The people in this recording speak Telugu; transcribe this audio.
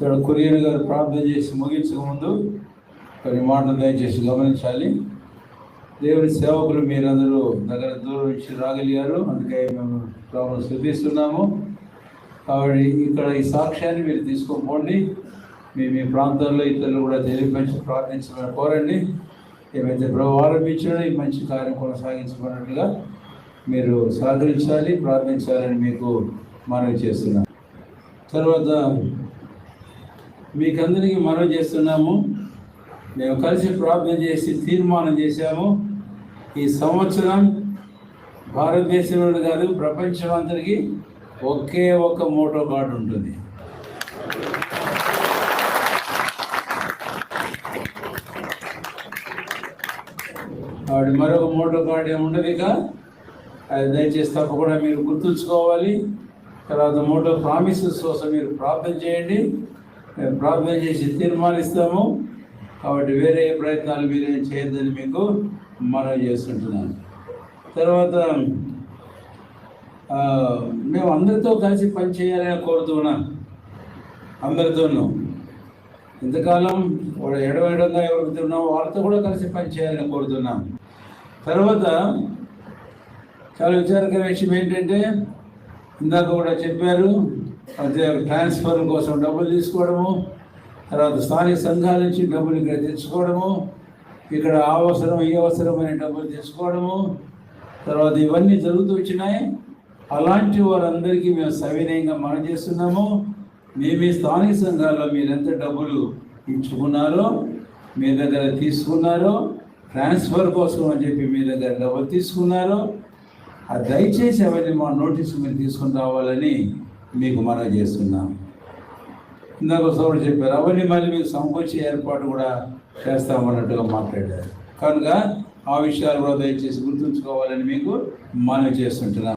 ఇక్కడ కొరియర్ గారు ప్రార్థన చేసి ముగించక ముందు కొన్ని మాటలు దయచేసి గమనించాలి. దేవుని సేవకులు మీరందరూ దగ్గర దూరం నుంచి రాగలిగారు. అందుకే మేము ప్రభుత్వం శ్రద్ధిస్తున్నాము కాబట్టి ఇక్కడ ఈ సాక్ష్యాన్ని మీరు తీసుకోపోండి మీ మీ ప్రాంతాల్లో ఇతరులు కూడా తెలియపరిచి ప్రార్థించమని కోరండి. ఏమైతే ప్రభు ఆరంభించాడో ఈ మంచి కార్యం కొనసాగించమన్నట్లుగా మీరు సహకరించాలి ప్రార్థించాలని మీకు మనవి చేస్తున్నాను తర్వాత మీకందరికీ మనం చేస్తున్నాము. మేము కలిసి ప్రార్థన చేసి తీర్మానం చేశాము. ఈ సంవత్సరం భారతదేశంలో కాదు ప్రపంచం అందరికీ ఒకే ఒక మోటో కార్డు ఉంటుంది. వాడు మరొక మోటో కార్డు ఏమి ఇక. అది దయచేసి తప్పకుండా మీరు గుర్తుంచుకోవాలి. తర్వాత మోటో ప్రామిసెస్ కోసం మీరు ప్రార్థన చేయండి. ప్రార్థన చేసి తీర్మానిస్తాము. కాబట్టి వేరే ఏ ప్రయత్నాలు మీరేం చేయొద్దని మీకు మనవి చేస్తుంటున్నాను. తర్వాత మేము అందరితో కలిసి పని చేయాలని కోరుతున్నాను అందరితోనూ. ఇంతకాలం వాడు ఎడవేయడంగా ఎవరికి ఉన్నామో వాళ్ళతో కూడా కలిసి పని చేయాలని కోరుతున్నాం. తర్వాత చాలా విచారకర విషయం ఏంటంటే ఇందాక కూడా చెప్పారు ట్రాన్స్ఫర్ కోసం డబ్బులు తీసుకోవడము తర్వాత స్థానిక సంఘాల నుంచి డబ్బులు ఇక్కడ తెచ్చుకోవడము ఇక్కడ ఆ అవసరం ఈ అవసరమైన డబ్బులు తెచ్చుకోవడము తర్వాత ఇవన్నీ జరుగుతూ వచ్చినాయి. అలాంటి వారందరికీ మేము సవినయంగా మనం చేస్తున్నాము. మేము ఈ స్థానిక సంఘాల్లో మీరు ఎంత డబ్బులు ఇచ్చుకున్నారో మీ దగ్గర తీసుకున్నారో ట్రాన్స్ఫర్ కోసం అని చెప్పి మీ దగ్గర డబ్బులు తీసుకున్నారో ఆ దయచేసి అవన్నీ మా నోటీసు మీరు తీసుకుని రావాలని మీకు మనం చేస్తున్నాం. ఇందాక సోదరుడు చెప్పారు అవన్నీ మళ్ళీ మీకు సమకూర్చే ఏర్పాటు కూడా చేస్తామన్నట్టుగా మాట్లాడారు. కనుక ఆ విషయాలు కూడా దయచేసి గుర్తుంచుకోవాలని మీకు మనం చేస్తుంటున్నాం.